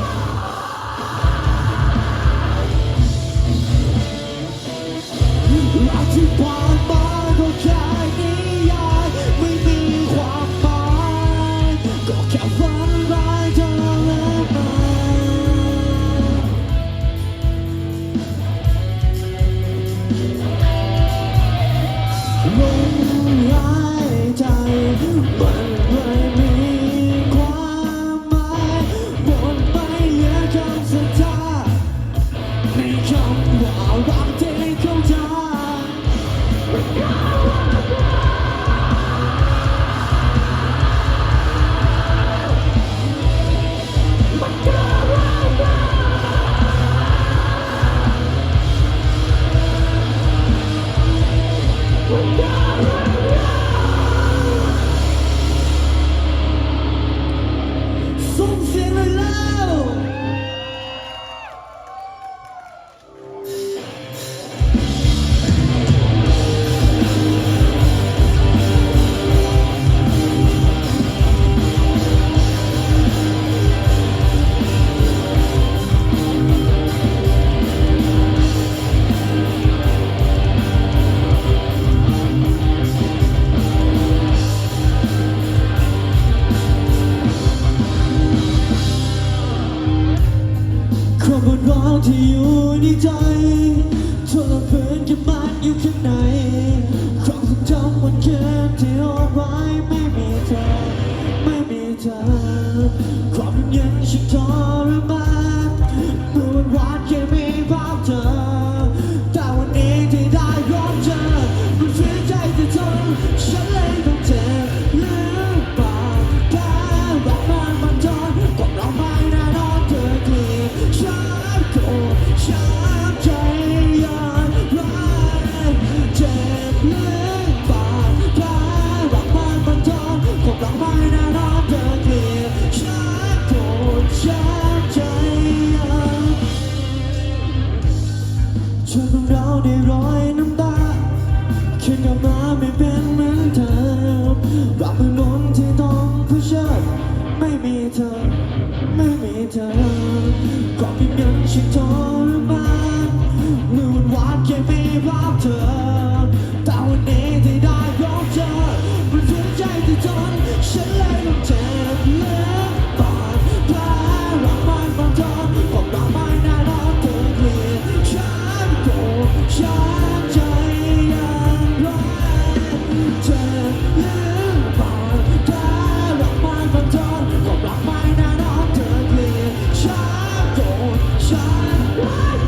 Yeah. somos บวร้องที่อยู่ในใจทรมานกับมันอยู่ข้างในครั้งสุดท้ายวันเก่ที่รอไว้ไม่มีเธอไม่มีเธอความเย็นชินทรมานเมื่อวันวานแค่มีภาพเธอ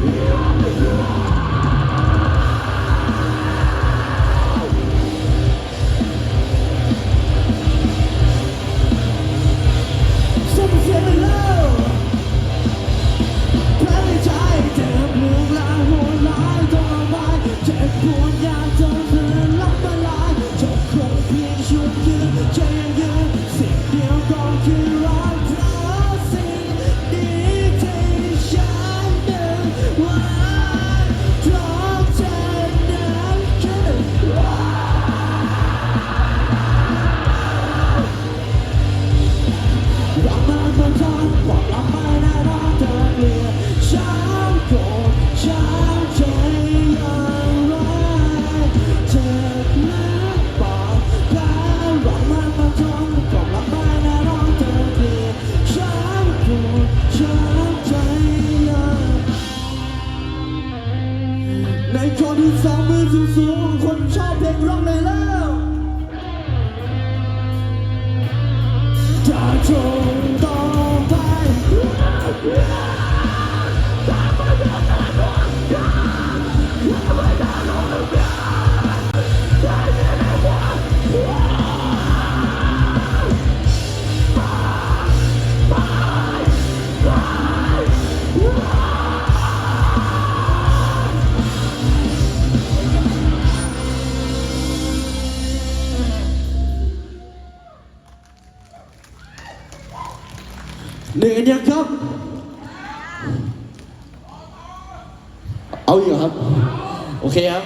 Yeah. ในโชว์ที่สองมือสูงคนชอบเพลงร็อกไหนแล้วจะจงต่อไปันยังครับ เอาอยู่ครับ โอเคครับ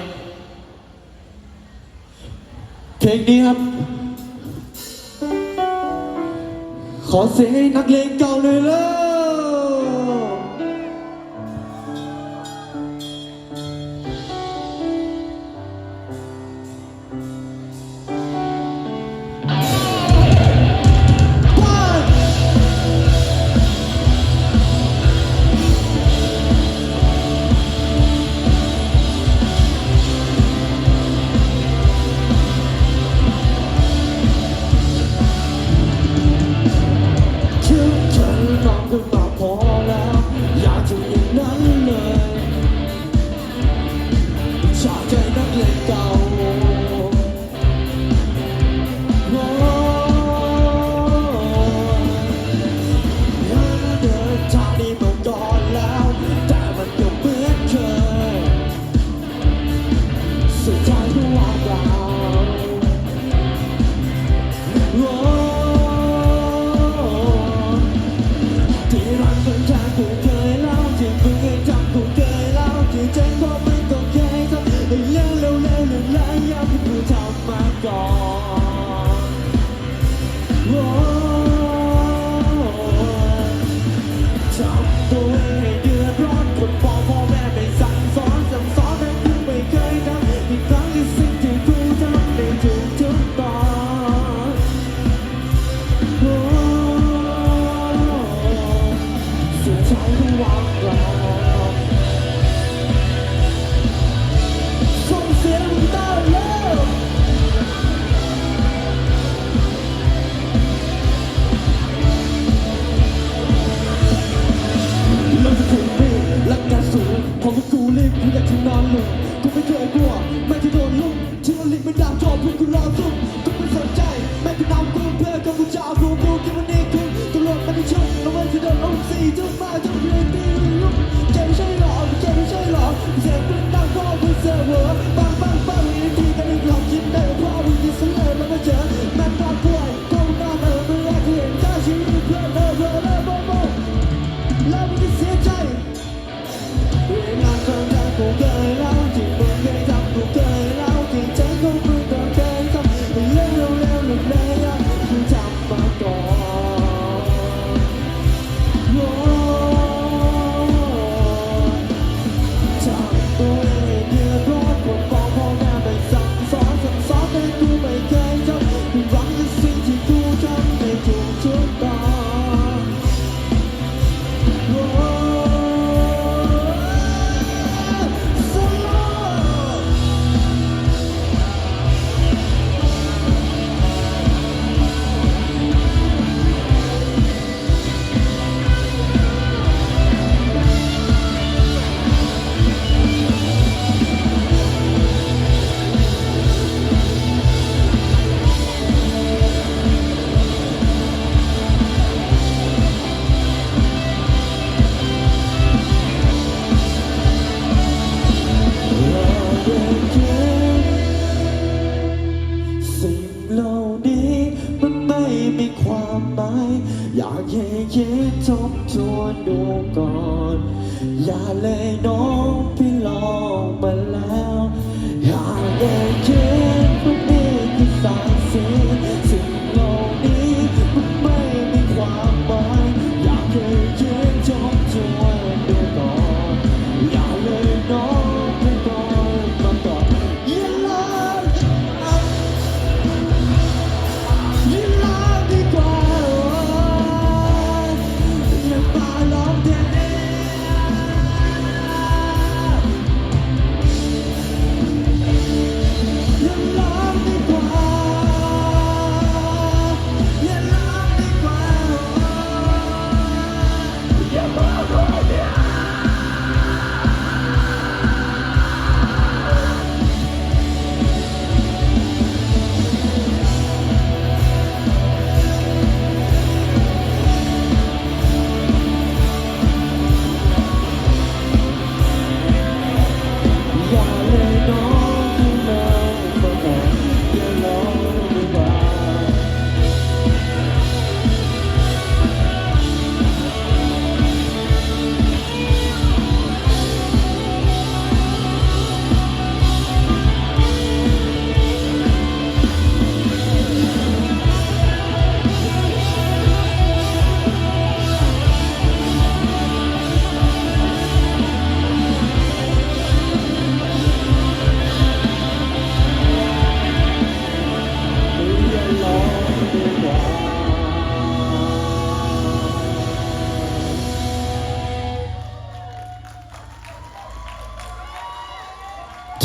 เพลงนี้ครับ ขอเสียงให้นักเลงเก่าเลยเลย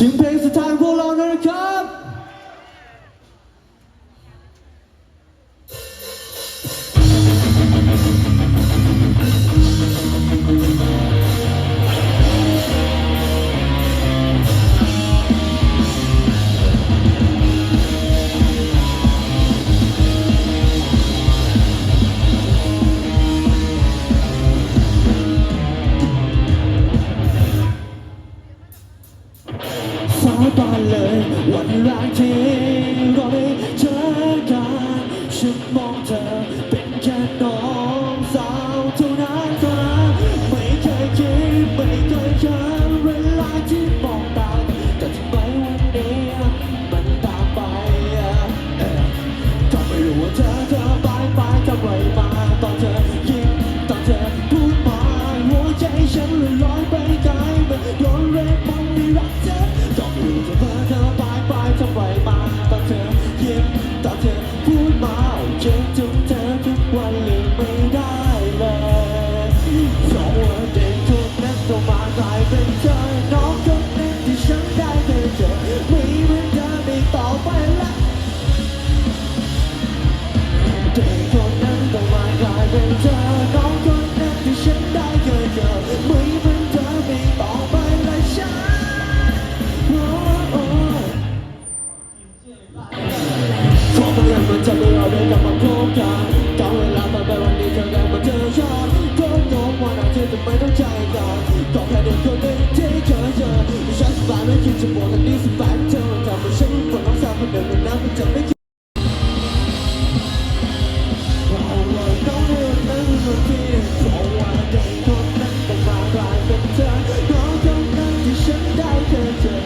今天是他 empty to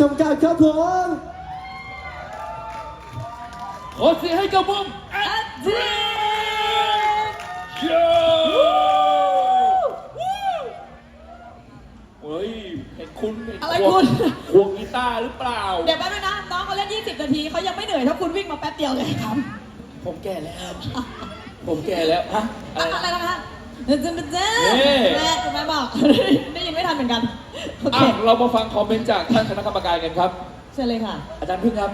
ชมกันครับผมขอเสียงให้กับผมแอดรีโยเฮ้ยเห็นคุณเนอะไรคุณ ควงกีตาร์หรือเปล่า เดี๋ยวแป๊บนะน้องเขาเล่น 20 นาทีเขายังไม่เหนื่อยถ้าคุณวิ่งมาแป๊บเดียวเลยครับ ผมแก่แล้ว ผมแก่แล้วฮะอะไรนะคะเดินเดินเดิแม่บอกได้ยิงไม่ทันเหมือนกัน อะเเรามาฟังคอมเมนต์จากท่านคณะกรรมการกันครับ เชิญเลยค่ะ อาจารย์พึ่งครับ